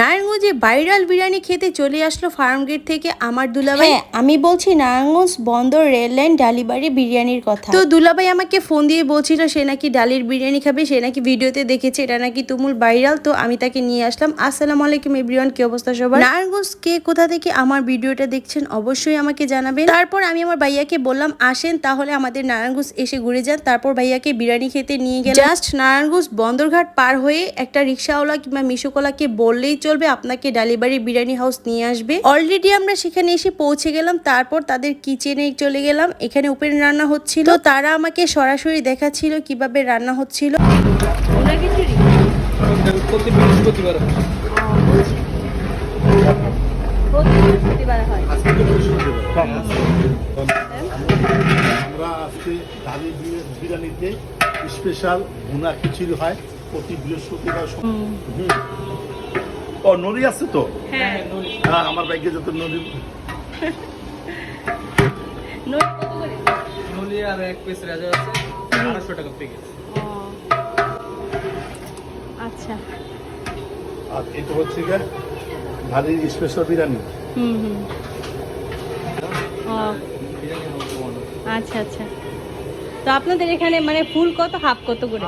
নারায়ণগঞ্জে ভাইরাল বিরিয়ানি খেতে চলে আসলো ফার্ম গেট থেকে আমার দুলাভাই। হ্যাঁ আমি বলছি নারায়ণগঞ্জ বন্দর রেল লাইন ডালিবাড়ি বিরিয়ানির কথা। তো দুলাভাই আমাকে ফোন দিয়ে বলছিল সে নাকি ডালির বিরিয়ানি খাবে সে নাকি ভিডিওতে দেখেছে এটা নাকি তুমুল ভাইরাল তো আমি তাকে নিয়ে আসলাম। আসসালামু আলাইকুম এভরিওয়ান কি অবস্থা সবার? নারায়ণগঞ্জ কে কোথা থেকে আমার ভিডিওটা দেখছেন অবশ্যই আমাকে জানাবেন। তারপর আমি আমার ভাইয়াকে বললাম আসেন তাহলে আমাদের নারায়ণগঞ্জ এসে ঘুরে যান। তারপর ভাইয়াকে বিরিয়ানি খেতে নিয়ে গেলাম। জাস্ট নারায়ণগঞ্জ বন্দরঘাট পার হয়ে একটা রিক্সাওয়ালা কিংবা মিশুকলাকে বললেই চলবে আপনাকে ডালিবাড়ি বিরিয়ানি হাউস নিয়ে আসবে। অলরেডি আমরা সেখানে এসে পৌঁছে গেলাম তারপর তাদের কিচেনে চলে গেলাম। এখানে ওপেন রান্না হচ্ছিল। তারা আমাকে সরাসরি দেখাচ্ছিল কীভাবে রান্না হচ্ছিল। আমরা আজকে বিরিয়ানিতে স্পেশাল ভুনা খিচুড়ি হয়। প্রতি বৃহস্পতিবার। ও নড়ি আছে তো? হ্যাঁ। আমার ব্যাগে যত নলি আর এক পিস রাজা আছে আড়াইশো টাকা প্যাকেজ আচ্ছা। আর এটা হচ্ছে গিয়ে স্পেশাল বিরিয়ানি। হুম আচ্ছা আচ্ছা। তো আপনাদের এখানে মানে ফুল কত? হাফ কত করে?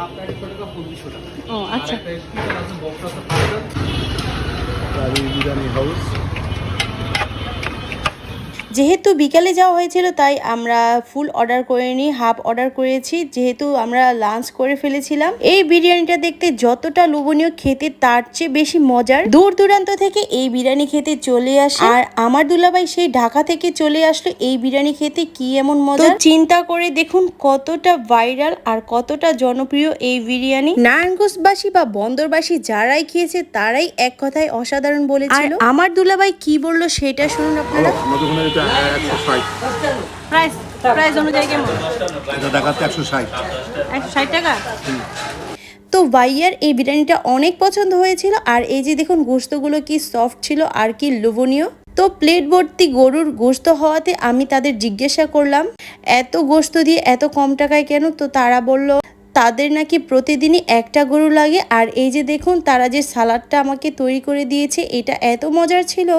ও আচ্ছা। আর একটা স্পেশাল আছে যেহেতু বিকালে যাওয়া হয়েছিল তাই আমরা ফুল অর্ডার করিনি হাফ অর্ডার করেছি। যেহেতু আমরা লাঞ্চ করে ফেলেছিলাম এই বিরিয়ানিটা দেখতে যতটা লোভনীয় খেতে তার চেয়ে বেশি মজার। দূর দূরান্ত থেকে এই বিরিয়ানি খেতে চলে আসে। আর আমার দুলাভাই সেই ঢাকা থেকে চলে আসলো এই বিরিয়ানি খেতে কি এমন মজা চিন্তা করে দেখুন কতটা ভাইরাল আর কতটা জনপ্রিয় এই বিরিয়ানি। নারায়ণগঞ্জবাসী বা বন্দরবাসী যারাই খেয়েছে তারাই এক কথায় অসাধারণ বলেছিল। আমার দুলাভাই কি বলল সেটা শুনুন আপনারা। একশো ষাট প্রাইস প্রাইস অনুযায়ী কেমন? এটা দেখাচ্ছে একশো ষাট। একশো ষাট টাকা? তো ভাইয়ার এই বিরিয়ানিটা অনেক পছন্দ হয়েছিল আর এই যে দেখুন গোস্তগুলো কি সফট ছিল আর কি লোভনীয়। তো প্লেট ভর্তি গরুর গোস্ত হওয়াতে আমি তাদের জিজ্ঞাসা করলাম এত গোস্ত দিয়ে এত কম টাকায় কেন? তো তারা বলল তাদের নাকি প্রতিদিনই একটা গরু লাগে আর এই যে দেখুন তারা যে সালাডটা আমাকে তৈরি করে দিয়েছে এটা এত মজার ছিল।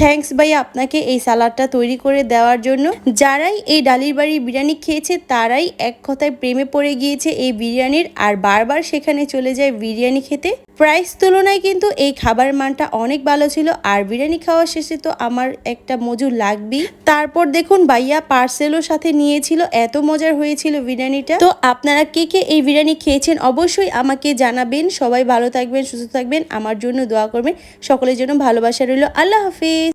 থ্যাঙ্কস ভাই, আপনাকে এই সালাডটা তৈরি করে দেওয়ার জন্য। যারাই এই ডালির বাড়ির বিরিয়ানি খেয়েছে, তারাই এক কথায় প্রেমে পড়ে গিয়েছে এই বিরিয়ানির, আর বারবার সেখানে চলে যায় বিরিয়ানি খেতে। প্রাইস তুলনায় কিন্তু এই খাবার মানটা অনেক ভালো ছিল, আর বিরিয়ানি খাওয়া শেষে তো আমার একটা মজুর লাগবেই। তারপর দেখুন ভাইয়া পার্সেলও সাথে নিয়েছিল, এত মজার হয়েছিল বিরিয়ানিটা। তো আপনারা কে কে এই বিরিয়ানি খেয়েছেন অবশ্যই আমাকে জানাবেন। সবাই ভালো থাকবেন, সুস্থ থাকবেন, আমার জন্য দোয়া করবেন। সকলের জন্য ভালোবাসা রইল। আল্লাহ হাফিজ।